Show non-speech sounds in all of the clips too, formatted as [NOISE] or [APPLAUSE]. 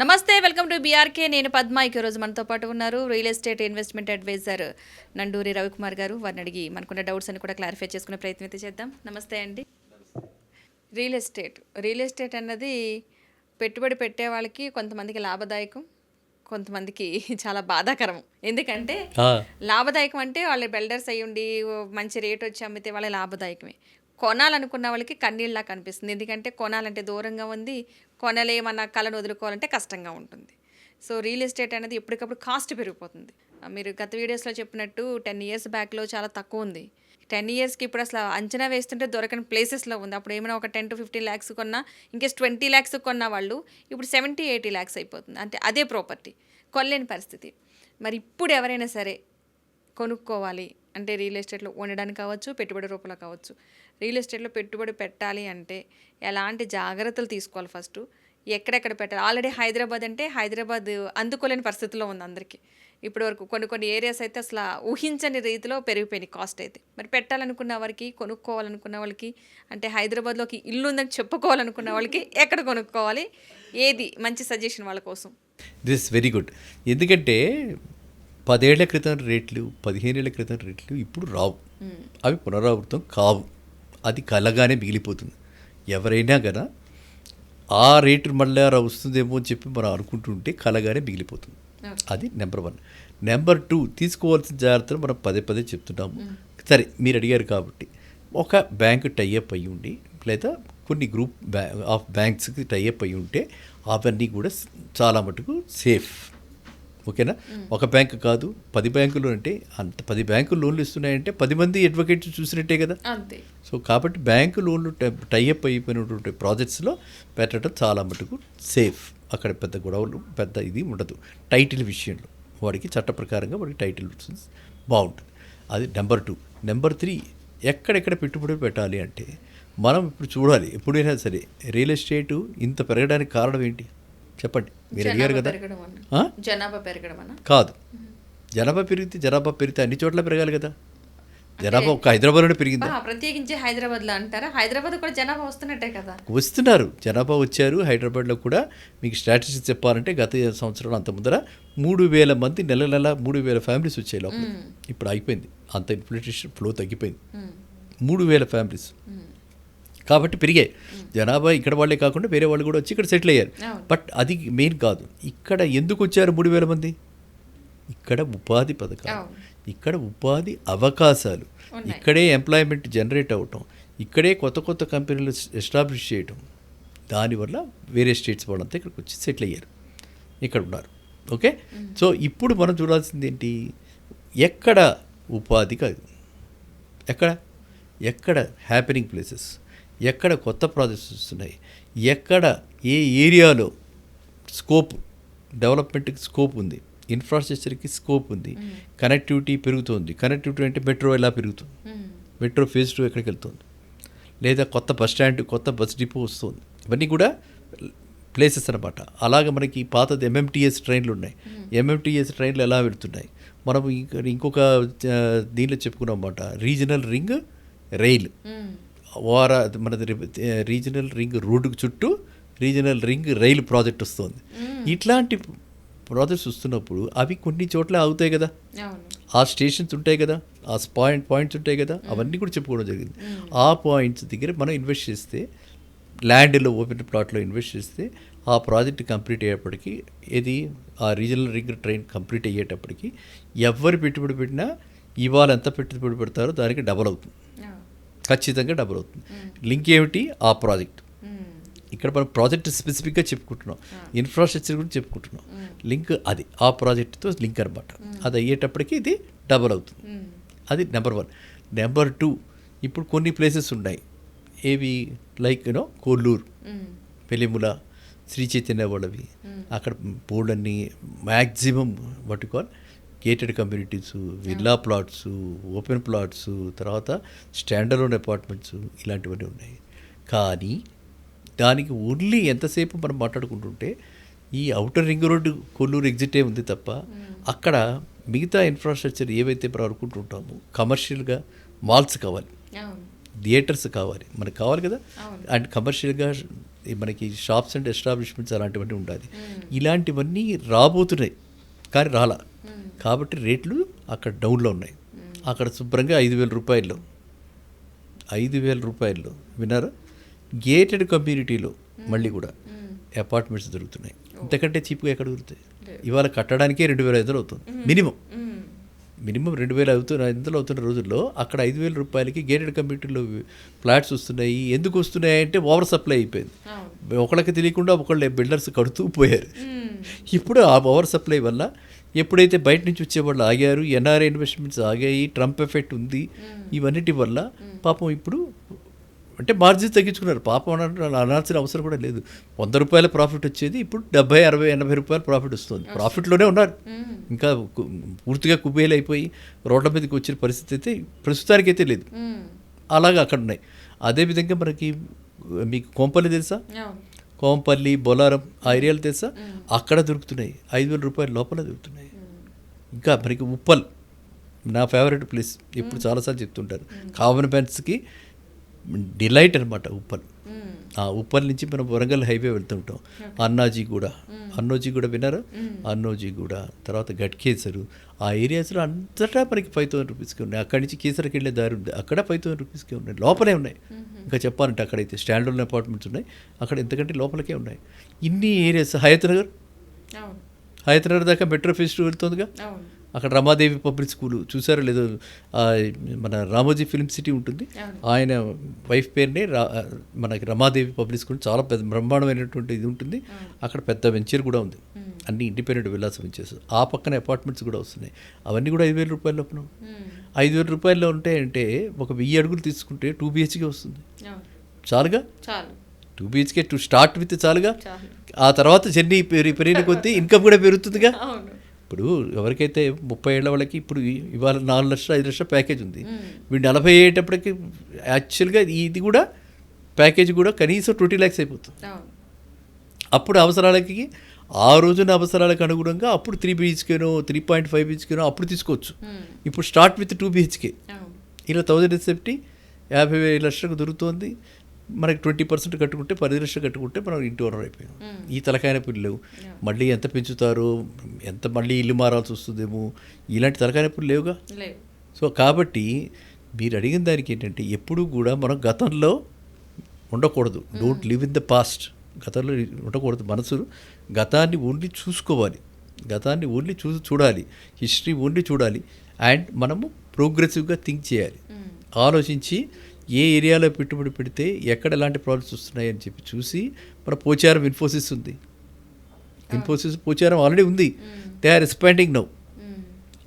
నమస్తే welcome to BRK నేను పద్మ. ఈ రోజు మనతో పాటు ఉన్నారు real estate investment advisor Nanduri Ravikumar గారు. వారిని అడిగి మనకున్న డౌట్స్ అని కూడా క్లారిఫై చేసుకునే ప్రయత్నం అయితే చేద్దాం. నమస్తే అండి. Real estate. రియల్ ఎస్టేట్ అన్నది పెట్టుబడి పెట్టే వాళ్ళకి కొంతమందికి లాభదాయకం కొంతమందికి చాలా బాధాకరం. ఎందుకంటే లాభదాయకం అంటే వాళ్ళు బిల్డర్స్ అయ్యి ఉండి ఓ మంచి రేట్ వచ్చి అమ్మితే వాళ్ళ లాభదాయకమే. కొనాలనుకున్న వాళ్ళకి కన్నీళ్ళ కనిపిస్తుంది. ఎందుకంటే కొనాలంటే దూరంగా ఉంది. కొనలేమన్న కళను వదులుకోవాలంటే కష్టంగా ఉంటుంది. సో రియల్ ఎస్టేట్ అనేది ఎప్పటికప్పుడు కాస్ట్ పెరిగిపోతుంది. మీరు గత వీడియోస్లో చెప్పినట్టు టెన్ ఇయర్స్ బ్యాక్లో చాలా తక్కువ ఉంది. టెన్ ఇయర్స్కి ఇప్పుడు అసలు అంచనా వేస్తుంటే దొరకని ప్లేసెస్లో ఉంది. అప్పుడు ఏమైనా ఒక టెన్ టు ఫిఫ్టీన్ ల్యాక్స్ కొన్నా ఇంకేస్ ట్వంటీ ల్యాక్స్ కొన్న వాళ్ళు ఇప్పుడు సెవెంటీ ఎయిటీ ల్యాక్స్ అయిపోతుంది. అంటే అదే ప్రాపర్టీ. కొనలేని పరిస్థితి. మరి ఇప్పుడు ఎవరైనా సరే కొనుక్కోవాలి. అంటే రియల్ ఎస్టేట్లో ఉండడానికి కావచ్చు పెట్టుబడి రూపంలో కావచ్చు. రియల్ ఎస్టేట్లో పెట్టుబడి పెట్టాలి అంటే ఎలాంటి జాగ్రత్తలు తీసుకోవాలి ఫస్ట్? ఎక్కడెక్కడ పెట్టాలి? ఆల్రెడీ హైదరాబాద్ అంటే హైదరాబాద్ అందుకోలేని పరిస్థితిలో ఉంది అందరికీ. ఇప్పటి వరకు కొన్ని కొన్ని ఏరియాస్ అయితే అసలు ఊహించని రీతిలో పెరిగిపోయినాయి కాస్ట్ అయితే. మరి పెట్టాలనుకున్న వారికి కొనుక్కోవాలనుకున్న వాళ్ళకి అంటే హైదరాబాద్లోకి ఇల్లు ఉందని చెప్పుకోవాలనుకున్న వాళ్ళకి ఎక్కడ కొనుక్కోవాలి? ఏది? మంచి సజెషన్ వాళ్ళ కోసం. This very good. ఎందుకంటే పదేళ్ళ క్రితం రేట్లు పదిహేనేళ్ళ క్రితం రేట్లు ఇప్పుడు రావు. అవి పునరావృతం కావు. అది కలగానే మిగిలిపోతుంది. ఎవరైనా కదా ఆ రేటు మళ్ళీ వస్తుందేమో అని చెప్పి మనం అనుకుంటుంటే కలగానే మిగిలిపోతుంది. అది నెంబర్ వన్. నెంబర్ టూ తీసుకోవాల్సిన జాగ్రత్తలు మనం పదే పదే చెప్తున్నాము. సరే మీరు అడిగారు కాబట్టి ఒక బ్యాంక్ టైఅప్ అయ్యి ఉండి లేదా కొన్ని గ్రూప్ బ్యా ఆఫ్ బ్యాంక్స్కి టైఅప్ అయ్యి ఉంటే అవన్నీ కూడా చాలా మటుకు సేఫ్. ఓకేనా? ఒక బ్యాంక్ కాదు పది బ్యాంకులు అంటే అంత పది బ్యాంకులు లోన్లు ఇస్తున్నాయంటే పది మంది అడ్వకేట్స్ చూసినట్టే కదా? అంతే. సో కాబట్టి బ్యాంకు లోన్లు టైఅప్ అయిపోయినటువంటి ప్రాజెక్ట్స్లో పెట్టడం చాలా మటుకు సేఫ్ అక్కడ పెద్ద గొడవలు పెద్ద ఇది ఉండదు. టైటిల్ విషయంలో. వాడికి చట్ట ప్రకారంగా వాడికి టైటిల్ బాగుంటుంది. అది నెంబర్ టూ నెంబర్ త్రీ ఎక్కడెక్కడ పెట్టుబడి పెట్టాలి అంటే మనం ఇప్పుడు చూడాలి. ఎప్పుడైనా సరే రియల్ ఎస్టేటు ఇంత పెరగడానికి కారణం ఏంటి? చెప్పండి మీరు అడిగారు కదా? జనాభా పెరగడం కాదు. జనాభా పెరిగితే జనాభా పెరిగితే అన్ని చోట్ల పెరగాలి కదా. జనాభా ఒక హైదరాబాద్లోనే పెరిగిందా? ప్రత్యేకించి హైదరాబాద్లో అంటారా? హైదరాబాద్ కూడా జనాభా వస్తున్నట్టే కదా. వస్తున్నారు. జనాభా వచ్చారు. హైదరాబాద్లో కూడా మీకు స్టాటిస్టిక్స్ చెప్పాలంటే గత సంవత్సరం అంత ముందర మూడు వేల మంది నెల నెల మూడు వేల ఫ్యామిలీస్ వచ్చాయి లోపల ఇప్పుడు అయిపోయింది. అంత ఇన్ఫ్లేషన్ ఫ్లో తగ్గిపోయింది. మూడు వేల ఫ్యామిలీస్. కాబట్టి పెరిగాయి. జనాభా ఇక్కడ వాళ్ళే కాకుండా వేరే వాళ్ళు కూడా వచ్చి ఇక్కడ సెటిల్ అయ్యారు. బట్ అది మెయిన్ కాదు. ఇక్కడ ఎందుకు వచ్చారు మూడు వేల మంది? ఇక్కడ ఉపాధి పథకాలు. ఇక్కడ ఉపాధి అవకాశాలు. ఇక్కడే ఎంప్లాయ్మెంట్ జనరేట్ అవటం ఇక్కడే కొత్త కొత్త కంపెనీలు ఎస్టాబ్లిష్ చేయటం దానివల్ల వేరే స్టేట్స్ వాళ్ళంతా ఇక్కడికి వచ్చి సెటిల్ అయ్యారు. ఇక్కడ ఉన్నారు. ఓకే? సో ఇప్పుడు మనం చూడాల్సింది ఏంటి? ఎక్కడ ఉపాధి కాదు. ఎక్కడ? ఎక్కడ హ్యాపెనింగ్ ప్లేసెస్ ఎక్కడ కొత్త ప్రాజెక్ట్స్ వస్తున్నాయి? ఎక్కడ ఏ ఏరియాలో స్కోప్ డెవలప్మెంట్కి స్కోప్ ఉంది? ఇన్ఫ్రాస్ట్రక్చర్కి స్కోప్ ఉంది? కనెక్టివిటీ పెరుగుతోంది. కనెక్టివిటీ అంటే మెట్రో ఎలా పెరుగుతుంది? మెట్రో ఫేజ్ టూ ఎక్కడికి వెళ్తుంది? లేదా కొత్త బస్ స్టాండ్ కొత్త బస్ డిపో వస్తుంది? ఇవన్నీ కూడా ప్లేసెస్ అనమాట అలాగే మనకి పాతది ఎంఎంటీఎస్ ట్రైన్లు ఉన్నాయి. ఎంఎంటీఎస్ ట్రైన్లు ఎలా వెళ్తున్నాయి? మనం ఇంక- ఇంకొక దీనిలో చెప్పుకున్నాం అన్నమాట. రీజనల్ రింగ్ రైల్ వార మనది రీజనల్ రింగ్ రోడ్డుకు చుట్టూ రీజనల్ రింగ్ రైలు ప్రాజెక్ట్ వస్తుంది. ఇట్లాంటి ప్రాజెక్ట్స్ వస్తున్నప్పుడు అవి కొన్ని చోట్ల అవుతాయి కదా. ఆ స్టేషన్స్ ఉంటాయి కదా ఆ పాయింట్ పాయింట్స్ ఉంటాయి కదా అవన్నీ కూడా చెప్పుకోవడం జరిగింది. ఆ పాయింట్స్ దగ్గర మనం ఇన్వెస్ట్ చేస్తే ల్యాండ్లో ఓపెన్ ప్లాట్లో ఇన్వెస్ట్ చేస్తే ఆ ప్రాజెక్ట్ కంప్లీట్ అయ్యేప్పటికీ ఏది? ఆ రీజనల్ రింగ్ ట్రైన్ కంప్లీట్ అయ్యేటప్పటికి ఎవరు పెట్టుబడి పెట్టినా ఇవాళ ఎంత పెట్టుబడి పెడతారో దానికి డబల్ అవుతుంది. ఖచ్చితంగా డబల్ అవుతుంది. లింక్ ఏమిటి? ఆ ప్రాజెక్ట్. ఇక్కడ మనం ప్రాజెక్ట్ స్పెసిఫిక్గా చెప్పుకుంటున్నాం. ఇన్ఫ్రాస్ట్రక్చర్ గురించి చెప్పుకుంటున్నాం. లింక్ అది. ఆ ప్రాజెక్ట్తో లింక్ అనమాట అది అయ్యేటప్పటికి ఇది డబల్ అవుతుంది. అది నెంబర్ వన్ నెంబర్ టూ ఇప్పుడు కొన్ని ప్లేసెస్ ఉన్నాయి. ఏవి? Like you know Kollur. Velimala Sri Chaitanya వాళ్ళవి. అక్కడ బోర్డన్ని maximum call gated communities villa plots open plots తర్వాత స్టాండర్లోన్ అపార్ట్మెంట్స్ ఇలాంటివన్నీ ఉన్నాయి. కానీ దానికి ఓన్లీ ఎంతసేపు మనం మాట్లాడుకుంటుంటే ఈ అవుటర్ రింగ్ రోడ్డు కొల్లూరు ఎగ్జిటే ఉంది తప్ప అక్కడ మిగతా ఇన్ఫ్రాస్ట్రక్చర్ ఏవైతే మనం అనుకుంటుంటామో కమర్షియల్గా మాల్స్ కావాలి. థియేటర్స్ కావాలి. మనకు కావాలి కదా. అండ్ కమర్షియల్గా మనకి షాప్స్ అండ్ ఎస్టాబ్లిష్మెంట్స్ అలాంటివన్నీ ఉండాలి. ఇలాంటివన్నీ రాబోతున్నాయి. కానీ రాలా. కాబట్టి రేట్లు అక్కడ డౌన్లో ఉన్నాయి. అక్కడ శుభ్రంగా ఐదు వేల రూపాయల్లో ఐదు వేల రూపాయల్లో విన్నారా? గేటెడ్ కమ్యూనిటీలో మళ్ళీ కూడా అపార్ట్మెంట్స్ దొరుకుతున్నాయి. ఇంతకంటే చీప్గా ఎక్కడ దొరుకుతాయి? ఇవాళ కట్టడానికే రెండు వేల ఐదు వందలు అవుతుంది. మినిమం. మినిమం రెండు వేల అవుతున్న ఐదు వందలు అవుతున్న రోజుల్లో అక్కడ ఐదు వేల రూపాయలకి గేటెడ్ కమ్యూనిటీలో ఫ్లాట్స్ వస్తున్నాయి. ఎందుకు వస్తున్నాయి అంటే ఓవర్ సప్లై అయిపోయింది. ఒకళ్ళకి తెలియకుండా ఒకళ్ళు బిల్డర్స్ కడుతూ పోయారు. ఇప్పుడు ఆ ఓవర్ సప్లై వల్ల ఎప్పుడైతే బయట నుంచి వచ్చేవాళ్ళు ఆగారు ఎన్ఆర్ఐ ఇన్వెస్ట్మెంట్స్ ఆగాయి ట్రంప్ ఎఫెక్ట్ ఉంది ఇవన్నిటి వల్ల పాపం ఇప్పుడు అంటే మార్జిన్ తగ్గించుకున్నారు. పాపం అన- అనాల్సిన అవసరం కూడా లేదు. వంద రూపాయల ప్రాఫిట్ వచ్చేది ఇప్పుడు డెబ్బై అరవై ఎనభై రూపాయల ప్రాఫిట్ వస్తుంది. ప్రాఫిట్లోనే ఉన్నారు. ఇంకా పూర్తిగా కుబేలు అయిపోయి రోడ్ల మీదకి వచ్చిన పరిస్థితి అయితే ప్రస్తుతానికైతే లేదు. అలాగా అక్కడ ఉన్నాయి. అదేవిధంగా మనకి మీకు కోంపల్లి తెలుసా? కోంపల్లి బొలారం ఆ ఏరియాలు తెలుసా? అక్కడ దొరుకుతున్నాయి. ఐదు వేల రూపాయల లోపల దొరుకుతున్నాయి. ఇంకా మనకి ఉప్పల్ నా ఫేవరెట్ ప్లేస్. ఇప్పుడు చాలాసార్లు చెప్తుంటారు. కామన్ మ్యాన్స్కి డిలైట్ అనమాట ఉప్పల్. ఉప్పల్ నుంచి మనం వరంగల్ హైవే వెళ్తుంటాం. అన్నాజీ కూడా అన్నోజీ కూడా విన్నారా? అన్నోజీ కూడా తర్వాత గట్కేసరు ఆ ఏరియాస్లో అంతటా మనకి ఫైవ్ థౌసండ్ రూపీస్కి ఉన్నాయి. అక్కడి నుంచి కేసరికి వెళ్ళే దారి ఉంది. అక్కడ ఫైవ్ థౌసండ్ రూపీస్కి ఉన్నాయి. లోపలే ఉన్నాయి. ఇంకా చెప్పాలంటే అక్కడైతే స్టాండ్ ఉన్న అపార్ట్మెంట్స్ ఉన్నాయి. అక్కడ ఎంతకంటే లోపలికే ఉన్నాయి. ఇన్ని ఏరియాస్. హయత్ నగర్? హయత్ నగర్ దాకా మెట్రో ఫెస్టివల్ వెళ్తుందిగా? అక్కడ రమాదేవి పబ్లిక్ స్కూల్ చూసారో లేదో మన రామోజీ ఫిల్మ్ సిటీ ఉంటుంది. ఆయన వైఫ్ పేరునే మనకి రమాదేవి పబ్లిక్ స్కూల్ చాలా పెద్ద బ్రహ్మాండమైనటువంటి ఇది ఉంటుంది. అక్కడ పెద్ద వెంచర్ కూడా ఉంది. అన్ని ఇండిపెండెంట్ విల్లాస్ వెంచర్స్. ఆ పక్కన అపార్ట్మెంట్స్ కూడా వస్తున్నాయి. అవన్నీ కూడా ఐదు వేల రూపాయల లోపల. ఐదు వేల రూపాయల్లో ఉంటాయంటే ఒక వెయ్యి అడుగులు తీసుకుంటే టూ బిహెచ్కే వస్తుంది. చాలుగా? చాలు. Two BHK to start with చాలుగా? చాలు. ఆ తర్వాత జర్నీ పెరి- పెరిగిన కొద్దీ [LAUGHS] ఇన్కమ్ కూడా పెరుగుతుందిగా? ఇప్పుడు ఎవరికైతే ముప్పై ఏళ్ళ వాళ్ళకి ఇప్పుడు ఇవాళ నాలుగు లక్షలు ఐదు లక్షల ప్యాకేజ్ ఉంది. వీడు నలభై అయ్యేటప్పటికి యాక్చువల్గా ఇది కూడా ప్యాకేజ్ కూడా కనీసం ట్వంటీ ల్యాక్స్ అయిపోతుంది. అప్పుడు అవసరాలకి ఆ రోజున అవసరాలకు అనుగుణంగా అప్పుడు త్రీ బీహెచ్కేనో త్రీ పాయింట్ ఫైవ్ బీహెచ్కేనో అప్పుడు తీసుకోవచ్చు. ఇప్పుడు స్టార్ట్ విత్ టూ బీహెచ్కే. ఇలా థౌజండ్ సెఫ్టీ యాభై వేల లక్షలకు దొరుకుతోంది. మనకి ట్వంటీ పర్సెంట్ కట్టుకుంటే పది లక్షలు కట్టుకుంటే మనం ఇంటి ఓనర్ అయిపోయాం. ఈ తలకాయన లేవు. మళ్ళీ ఎంత పెంచుతారో? ఎంత మళ్ళీ ఇల్లు మారాల్సి వస్తుందేమో? ఇలాంటి తలకాయ నొప్పులు లేవుగా? లేవు. సో కాబట్టి మీరు అడిగిన దానికి ఏంటంటే ఎప్పుడూ కూడా మనం గతంలో ఉండకూడదు. Don't live in the past గతంలో ఉండకూడదు. మనసు గతాన్ని ఓన్లీ చూసుకోవాలి. గతాన్ని ఓన్లీ చూ చూడాలి. హిస్టరీ ఓన్లీ చూడాలి. అండ్ మనము ప్రోగ్రెసివ్గా థింక్ చేయాలి. ఆలోచించి ఏ ఏరియాలో పెట్టుబడి పెడితే ఎక్కడ ఎలాంటి ప్రాబ్లమ్స్ వస్తున్నాయి అని చెప్పి చూసి మన పోచారం ఇన్ఫోసిస్ ఉంది. ఇన్ఫోసిస్ పోచారం ఆల్రెడీ ఉంది. దే ఆర్ ఎక్స్పాండింగ్ నౌ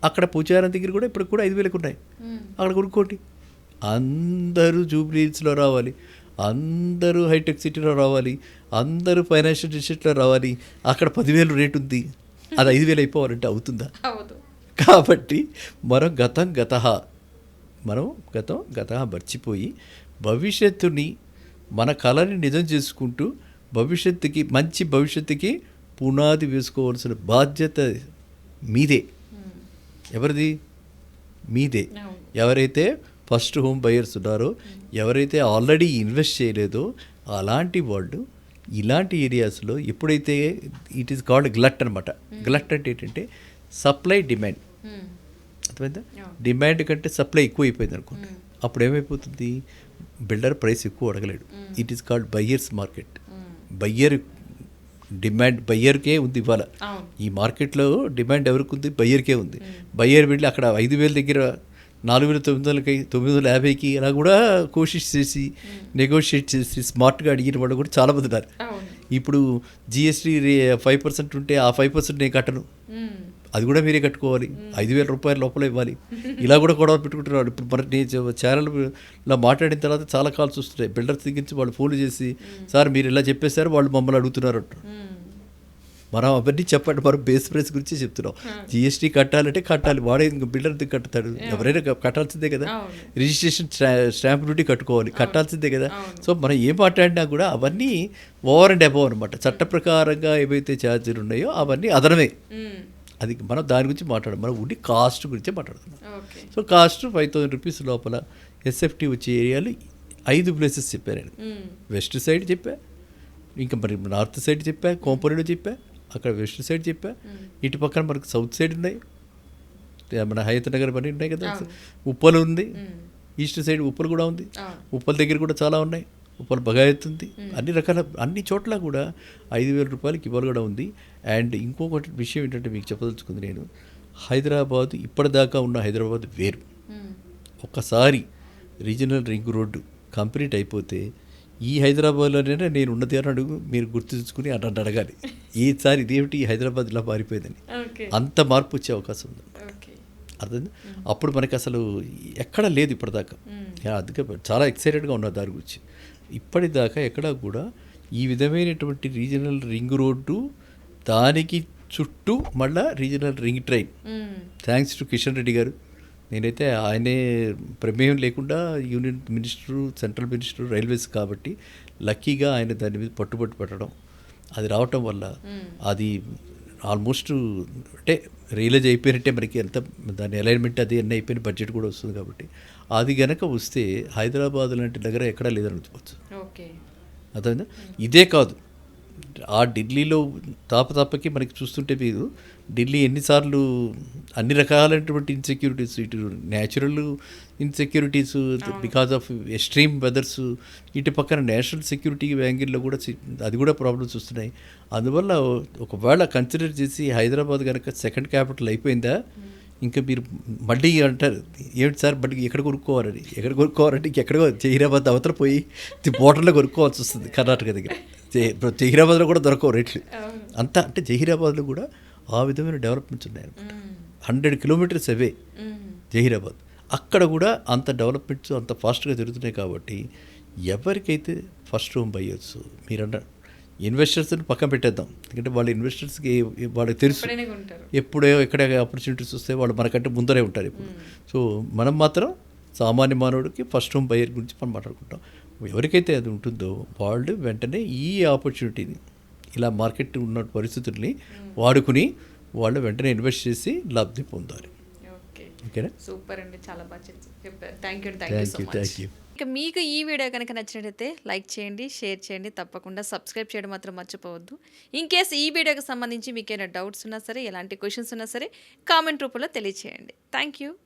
అక్కడ పూజారం దగ్గర కూడా ఇప్పుడు కూడా ఐదు వేలకు ఉన్నాయి. అక్కడ కొనుక్కోండి. అందరూ జూబ్లీస్లో రావాలి. అందరూ హైటెక్ సిటీలో రావాలి. అందరూ ఫైనాన్షియల్ డిస్ట్రిక్ట్లో రావాలి. అక్కడ పదివేలు రేటు ఉంది. అది ఐదు వేలు అయిపోవాలంటే అవుతుందా? కాబట్టి మనం గతం గత. మనం గతం గత మర్చిపోయి భవిష్యత్తుని మన కళని నిజం చేసుకుంటూ భవిష్యత్తుకి మంచి భవిష్యత్తుకి పునాది వేసుకోవాల్సిన బాధ్యత మీదే. ఎవరిది? మీదే. ఎవరైతే ఫస్ట్ హోమ్ బయర్స్ ఉన్నారో ఎవరైతే ఆల్రెడీ ఇన్వెస్ట్ చేయలేదో అలాంటి వాళ్ళు ఇలాంటి ఏరియాస్లో ఎప్పుడైతే ఇట్ ఈస్ కాల్డ్ గ్లట్ అనమాట గ్లట్ అంటే ఏంటంటే సప్లై డిమాండ్. అర్థమైందా? డిమాండ్ కంటే సప్లై ఎక్కువ అయిపోయింది అనుకోండి అప్పుడు ఏమైపోతుంది? బిల్డర్ ప్రైస్ ఎక్కువ అడగలేడు. It is called buyers market buyer demand బయ్యర్కే ఉంది ఇవాళ. ఈ మార్కెట్లో డిమాండ్ ఎవరికి ఉంది? బయ్యర్కే ఉంది. బయ్యర్ వెళ్ళి అక్కడ ఐదు వేల దగ్గర నాలుగు వేల తొమ్మిది వందలకి తొమ్మిది వందల యాభైకి అలా కూడా కోషిష్ చేసి నెగోషియేట్ చేసి స్మార్ట్గా అడిగిన వాళ్ళు కూడా చాలా మంది ఉన్నారు. ఇప్పుడు జిఎస్టీ ఫైవ్ పర్సెంట్ ఉంటే ఆ ఫైవ్ పర్సెంట్ నేను కట్టను. అది కూడా మీరే కట్టుకోవాలి. ఐదు వేల రూపాయల లోపల ఇవ్వాలి. ఇలా కూడా గొడవ పెట్టుకుంటున్నారు. ఇప్పుడు మరి నేను ఛానల్లో మాట్లాడిన తర్వాత చాలా కాల్స్ వస్తున్నాయి. బిల్డర్స్ దగ్గరించి వాళ్ళు ఫోన్లు చేసి సార్ మీరు ఇలా చెప్పేశారు వాళ్ళు మమ్మల్ని అడుగుతున్నారు. అంటారు. మనం అవన్నీ చెప్పండి. మనం బేస్ ప్రైస్ గురించి చెప్తున్నాం. జిఎస్టీ కట్టాలంటే కట్టాలి. వాడే ఇంక బిల్డర్ కట్టుతాడు. ఎవరైనా కట్టాల్సిందే కదా. రిజిస్ట్రేషన్ స్టాంప్ డ్యూటీ కట్టుకోవాలి. కట్టాల్సిందే కదా. సో మనం ఏం మాట్లాడినా కూడా అవన్నీ ఓవర్ అండ్ అబవ్ అనమాట చట్ట ప్రకారంగా ఏవైతే ఛార్జీలు ఉన్నాయో అవన్నీ అదనమే. అది మనం దాని గురించి మాట్లాడం మనం ఉండి కాస్ట్ గురించే మాట్లాడుతున్నాం. So cost five thousand rupees లోపల ఎస్ఎఫ్టీ వచ్చే ఏరియాలు ఐదు ప్లేసెస్ చెప్పాను నేను. వెస్ట్ సైడ్ చెప్పా ఇంకా మరి నార్త్ సైడ్ చెప్పా కోంపల్లిలో చెప్పా అక్కడ వెస్ట్ సైడ్ చెప్పా. ఇటు పక్కన మనకు సౌత్ సైడ్ ఉన్నాయి. మన హయత్ నగర్ పని ఉన్నాయి కదా. ఉప్పలు ఉంది. ఈస్ట్ సైడ్ ఉప్పలు కూడా ఉంది. ఉప్పల దగ్గర కూడా చాలా ఉన్నాయి. ఉప్పల బగాయత్ ఉంది అన్ని రకాల అన్ని చోట్ల కూడా ఐదు వేల రూపాయలకి ఇవ్వాలి కూడా ఉంది. అండ్ ఇంకొకటి విషయం ఏంటంటే మీకు చెప్పదలుచుకుంది నేను. హైదరాబాద్ ఇప్పటిదాకా ఉన్న హైదరాబాద్ వేరు. ఒక్కసారి రీజనల్ రింగ్ రోడ్డు కంప్లీట్ అయిపోతే ఈ హైదరాబాద్లోనే నేను ఉన్నది అని అడుగు మీరు గుర్తు తెచ్చుకుని అట్లా అడగాలి. [LAUGHS] ఈసారి ఇదేమిటి హైదరాబాద్ ఇలా మారిపోయిందని. అంత మార్పు వచ్చే అవకాశం ఉంది. అర్థం అప్పుడు మనకి అసలు ఎక్కడ లేదు ఇప్పటిదాకా. అందుకే చాలా ఎక్సైటెడ్గా ఉన్నా దాని గురించి. ఇప్పటిదాకా ఎక్కడా కూడా ఈ విధమైనటువంటి రీజనల్ రింగ్ రోడ్డు దానికి చుట్టూ మళ్ళా regional ring train. Thanks to Kishan Reddy గారు. నేనైతే ఆయనే ప్రమేయం లేకుండా union minister central minister railways కాబట్టి లక్కీగా ఆయన దాని మీద పట్టుబట్టు పెట్టడం అది రావటం వల్ల అది ఆల్మోస్ట్ అంటే రియలైజ్ అయిపోయినట్టే మనకి ఎంత దాని అలైన్మెంట్ అది అన్నీ అయిపోయిన బడ్జెట్ కూడా వస్తుంది కాబట్టి. అది గనక వస్తే హైదరాబాద్ లాంటి నగరం ఎక్కడా లేదని ఓకే. అర్థమైందా? ఇదే కాదు. ఆ ఢిల్లీలో తాపతాపకి మనకి చూస్తుంటే మీరు ఢిల్లీ ఎన్నిసార్లు అన్ని రకాలైనటువంటి ఇన్సెక్యూరిటీస్ ఇటు natural insecurities because of extreme weathers ఇటు పక్కన నేషనల్ సెక్యూరిటీ యాంగిల్లో కూడా అది కూడా ప్రాబ్లమ్స్ వస్తున్నాయి. అందువల్ల ఒకవేళ కన్సిడర్ చేసి హైదరాబాద్ కనుక సెకండ్ క్యాపిటల్ అయిపోయిందా ఇంకా మీరు మళ్ళీ అంటారు ఏమిటి సార్ మళ్ళీ ఎక్కడ కొనుక్కోవాలని? ఎక్కడ కొనుక్కోవాలంటే ఎక్కడికో జహీరాబాద్ అవతల పోయి బోర్డర్లో కొనుక్కోవాల్సి వస్తుంది కర్ణాటక దగ్గర. ఇప్పుడు జహీరాబాద్లో కూడా దొరకవు రేట్లు. అంతా అంటే జహీరాబాద్లో కూడా ఆ విధమైన డెవలప్మెంట్స్ ఉన్నాయి హండ్రెడ్ కిలోమీటర్స్ అవే జహీరాబాద్. అక్కడ కూడా అంత డెవలప్మెంట్స్ అంత ఫాస్ట్గా జరుగుతున్నాయి కాబట్టి ఎవరికైతే ఫస్ట్ హోమ్ బయ్యొచ్చు మీరన్న ఇన్వెస్టర్స్ని పక్కన పెట్టేద్దాం. ఎందుకంటే వాళ్ళ ఇన్వెస్టర్స్కి వాళ్ళకి తెలుసు. ఎప్పుడే ఎక్కడ ఆపర్చునిటీస్ వస్తే వాళ్ళు మనకంటే ముందరే ఉంటారు ఇప్పుడు. సో మనం మాత్రం సామాన్య మానవుడికి ఫస్ట్ హోమ్ బయర్ గురించి మనం మాట్లాడుకుంటాం. ఎవరికైతే అది ఉంటుందో వాళ్ళు వెంటనే ఈ ఆపర్చునిటీని ఇలా మార్కెట్ ఉన్న పరిస్థితుల్ని వాడుకుని వాళ్ళు వెంటనే ఇన్వెస్ట్ చేసి లబ్ధి పొందాలి. ఓకే. ఓకేనా? సూపర్ అండి. చాలా బాగా చెప్- చెప్పారు. థ్యాంక్ యూ థ్యాంక్ యూ ఇక మీకు ఈ వీడియో కనుక నచ్చినట్లయితే లైక్ చేయండి షేర్ చేయండి. తప్పకుండా సబ్స్క్రైబ్ చేయడం మాత్రం మర్చిపోవద్దు. ఇన్ కేస్ ఈ వీడియోకి సంబంధించి మీకు ఏమైనా డౌట్స్ ఉన్నా సరే ఎలాంటి క్వశ్చన్స్ ఉన్నా సరే కామెంట్ రూపంలో తెలియచేయండి. Thank you